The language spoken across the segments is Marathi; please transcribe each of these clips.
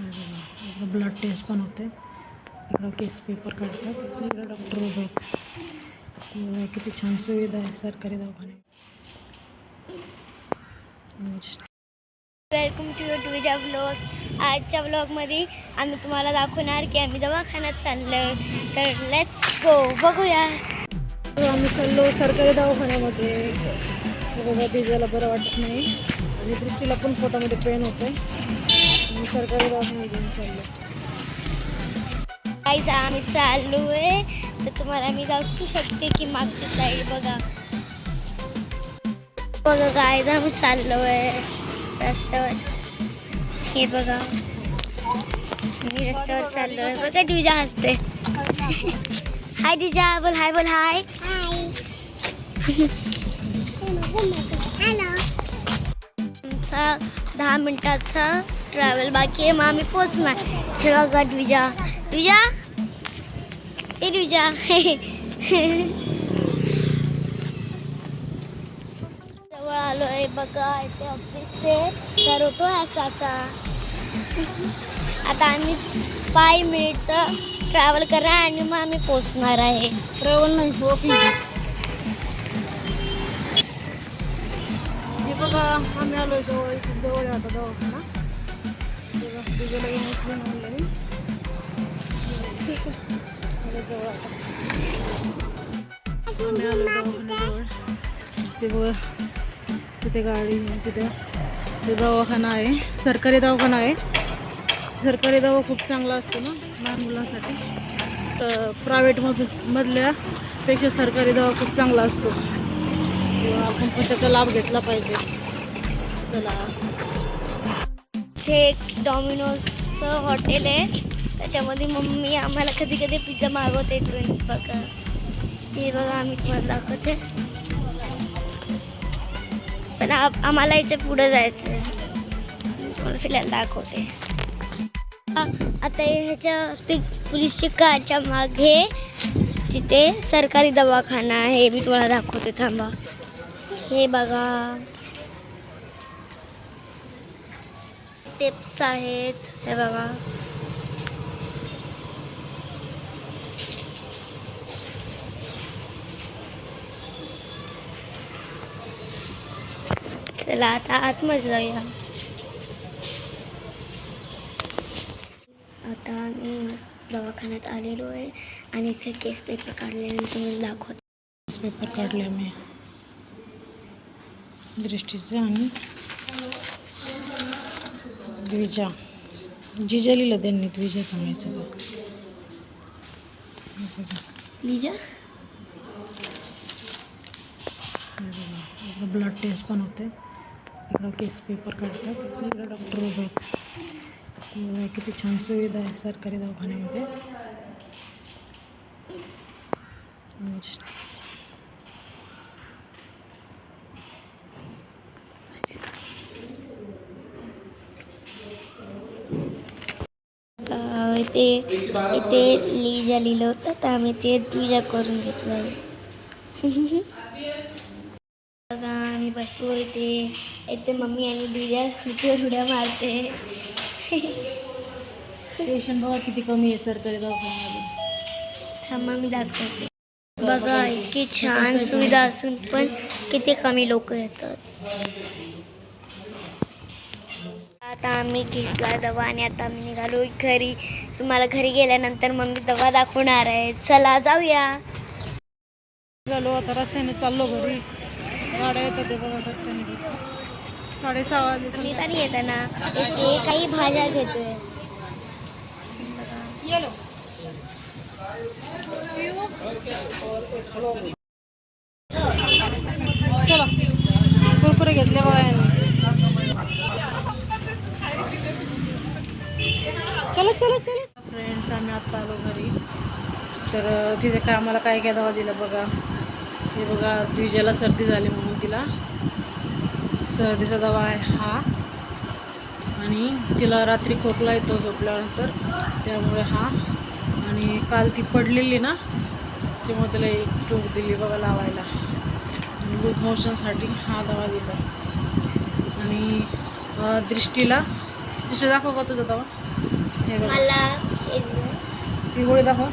इकडं ब्लड टेस्ट पण होते. तिकडं केस पेपर काढतात. इकडं डॉक्टर उभे आहेत. किती छान सुविधा आहे सरकारी दवाखान्यात वेलकम टू युअर टूजा ब्लॉग्स आजच्या ब्लॉगमध्ये आम्ही तुम्हाला दाखवणार की आम्ही दवाखान्यात चाललो तर लेट्स गो बघूया. आम्ही चाललो सरकारी दवाखान्यामध्ये. बघा दिजाला बरं वाटत नाही. आणि दृष्टीला पण पोटामध्ये पेन होतं आणि सरकारी दवाखान्यात घेऊन चाललो काहीच आम्ही चाललो आहे. तर तुम्हाला मी दाखवू शकते की मागची साईड बघा. बघा काय आम्ही चाललो आहे. रस्त्यावर. हे बघा. मी रस्त्यावर चाललो आहे. बघा दिजा हसते. हाय दिजा बोल हाय बोल हाय आमचा दहा मिनिटाचा ट्रॅव्हल बाकी आहे मग आम्ही पोचणार हे बघा द्विजा द्विजा ए द्विजा जवळ आलो आहे बघा इथे ऑफिस ते तर होतो ह्याचा आता आम्ही फाय मिनिटचं ट्रॅव्हल करा आणि मग आम्ही पोचणार आहे. ट्रॅव्हल नाही हो, वॉकिंग बघा आम्ही आलो जवळ इथे जवळ आहे दवाखाना जवळ आता आम्ही आलो दवाखान्याजवळ तिथे गाडी तिथे ते दवाखाना आहे. सरकारी दवाखाना आहे. सरकारी दवा खूप चांगला असतो ना लहान मुलांसाठी. तर प्रायव्हेट मधपेक्षा सरकारी दवा खूप चांगला असतो. किंवा आपण पण त्याचा लाभ घेतला पाहिजे. चला. हे एक डॉमिनोजचं हॉटेल आहे. त्याच्यामध्ये मम्मी आम्हाला कधी कधी पिझ्झा मागवते इकडून बघा. हे बघा आम्ही तुम्हाला दाखवते. पण आम्हाला इथे पुढं जायचं आहे तुम्हाला फिरायला दाखवते. आ- आता ह्याच्या ते पोलीसच्या कारच्या मागे तिथे सरकारी दवाखाना आहे. मी तुम्हाला दाखवते थांबा. हे बघा. टिप्स आहेत? हे बघा. चला आता आतमध्ये जाऊया. आता मी दवाखान्यात आलेलो आहे आणि इथे केस पेपर काढले आणि तुम्ही दाखवत. केस पेपर काढले मी. दृष्टीचं आणि द्विजा. जिजा लिहिलं त्यांनी द्विजा सांगायचं ते लिजा? ब्लड टेस्ट पण होते तिकडं केस पेपर काढतात. इकडं डॉक्टर उभे आहेत. किती छान सुविधा आहे सरकारी दवाखान्यामध्ये. अं, इथे लिजा लिहिलं होतं तर आम्ही ते लिजा करून घेतलं आहे. बघा आम्ही बसलो इथे. इथे मम्मी आणि लिजा खुर्चीवर उड्या मारते. पेशंट बघा किती कमी आहे सरकारी दवाखान्यामध्ये. थांबा मी दाखवते. बघा इतकी छान सुविधा असून पण किती कमी लोक येतात. आता आम्ही घेतला दवा आणि आता आम्ही निघालो घरी. तुम्हाला घरी गेल्यानंतर मम्मी दवा दाखवणार आहे. चला जाऊया. झालो आता रस्त्याने चाललो घरी. गाड्या येतात ते बघा रस्त्याने साडेसहा वाजले मी तरी येताना इथे काही भाज्या घेतोय. चला कुरकुरे घेतले बघा यांनी. चला चला चला. फ्रेंड्स आम्ही आत्ता आलो घरी. तर तिथे काय आम्हाला काय काय दवा दिला बघा. हे बघा द्विजाला सर्दी झाली म्हणून तिला. सर्दीचा दवा आहे हा. आणि तिला रात्री खोकला येतो झोपल्यानंतर. त्यामुळे हा. आणि काल ती पडलेली ना त्यामुळे तिला एक टोक दिली बघा लावायला. आणि लूज मोशनसाठी हा दवा दिला. आणि दृष्टीला. दृष्टी दाखव का तुझा दवा ती गोळी दाखव.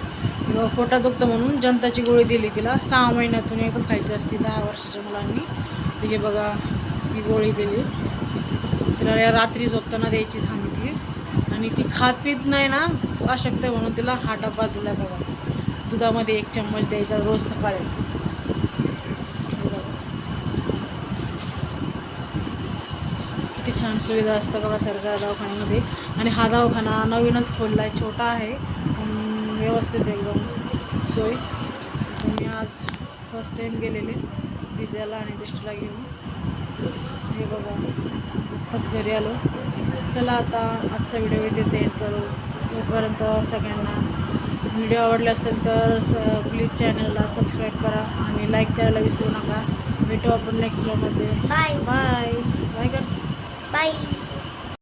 व पोटात दुखतं म्हणून जनताची गोळी दिली तिला. सहा महिन्यातून एकच खायची असते दहा वर्षाच्या मुलांनी. तर हे बघा ही गोळी दिली. तिला या रात्री झोपताना द्यायची सांगितली. आणि ती खात पित नाही ना अशक्य अशक्त आहे म्हणून तिला हा डबा दिला बघा. दुधामध्ये एक चम्मच द्यायचा रोज सकाळी हे बघा. किती छान सुविधा असतं बघा सरकारी दवाखान्यामध्ये. आणि हा दवाखाना नवीनच खोलला आहे छोटा आहे. व्यवस्थित एकदम सोय. मी आज फर्स्ट टाईम गेलेले विजयाला आणि दृष्टीला घेऊन. हे बघा आत्ताच घरी आलो. चला आता आजचा व्हिडिओ इथे सेंड करू. तोपर्यंत सगळ्यांना व्हिडिओ आवडले असेल तर प्लीज चॅनलला सबस्क्राईब करा आणि लाईक करायला विसरू नका. भेटू आपण नेक्स्ट व्हिडिओमध्ये बाय बाय बाय कर बाय